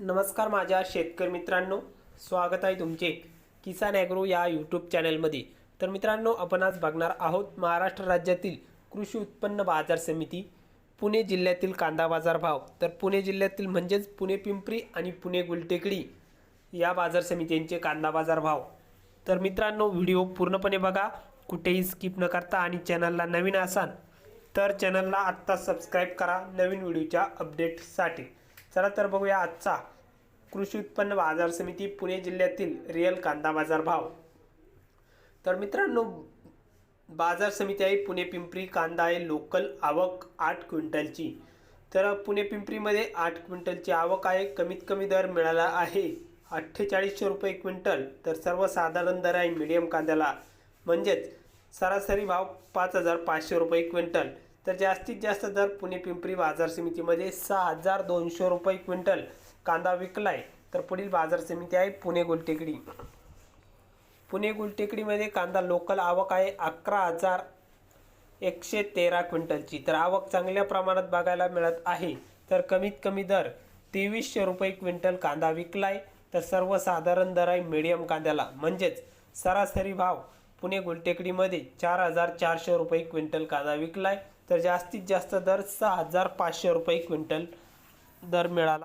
नमस्कार माझ्या शेतकरी मित्रांनो. स्वागत आहे तुमचे किसान ॲग्रो या यूट्यूब चॅनलमध्ये. तर मित्रांनो आपण आज बघणार आहोत महाराष्ट्र राज्यातील कृषी उत्पन्न बाजार समिती पुणे जिल्ह्यातील कांदा बाजार भाव. तर पुणे जिल्ह्यातील म्हणजेच पुणे पिंपरी आणि पुणे गुलटेकडी या बाजार समित्यांचे कांदा बाजार भाव. तर मित्रांनो व्हिडिओ पूर्णपणे बघा कुठेही स्किप न करता आणि चॅनलला नवीन असाल तर चॅनलला आत्ता सबस्क्राईब करा नवीन व्हिडिओच्या अपडेटसाठी चला तर बघूया आजचा कृषी उत्पन्न बाजार समिती पुणे जिल्ह्यातील रिअल कांदा बाजार भाव. तर मित्रांनो बाजार समिती आहे पुणे पिंपरी कांदा आहे लोकल आवक आठ क्विंटलची. तर पुणे पिंपरीमध्ये आठ क्विंटलची आवक आहे कमीत कमी दर मिळाला आहे अठ्ठेचाळीसशे रुपये क्विंटल. तर सर्वसाधारण दर आहे मीडियम कांद्याला. म्हणजेच सरासरी भाव पाच हजार पाचशे रुपये क्विंटल. तर जास्तीत जास्त दर पुणे पिंपरी बाजार समितीमध्ये सहा हजार दोनशे रुपये क्विंटल कांदा विकलाय. तर पुढील बाजार समिती आहे पुणे गुलटेकडी. पुणे गुलटेकडीमध्ये कांदा लोकल आवक आहे अकरा हजार एकशे तेरा क्विंटलची. तर आवक चांगल्या प्रमाणात बघायला मिळत आहे. तर कमीत कमी दर तेवीसशे रुपये क्विंटल कांदा विकलाय. तर सर्वसाधारण दर आहे मिडियम कांद्याला. म्हणजेच सरासरी भाव पुणे गुलटेकडीमध्ये चार हजार चारशे रुपये क्विंटल कांदा विकलाय. तर जास्तीत जास्त दर सहा हजार पाचशे रुपये क्विंटल दर मिळाला.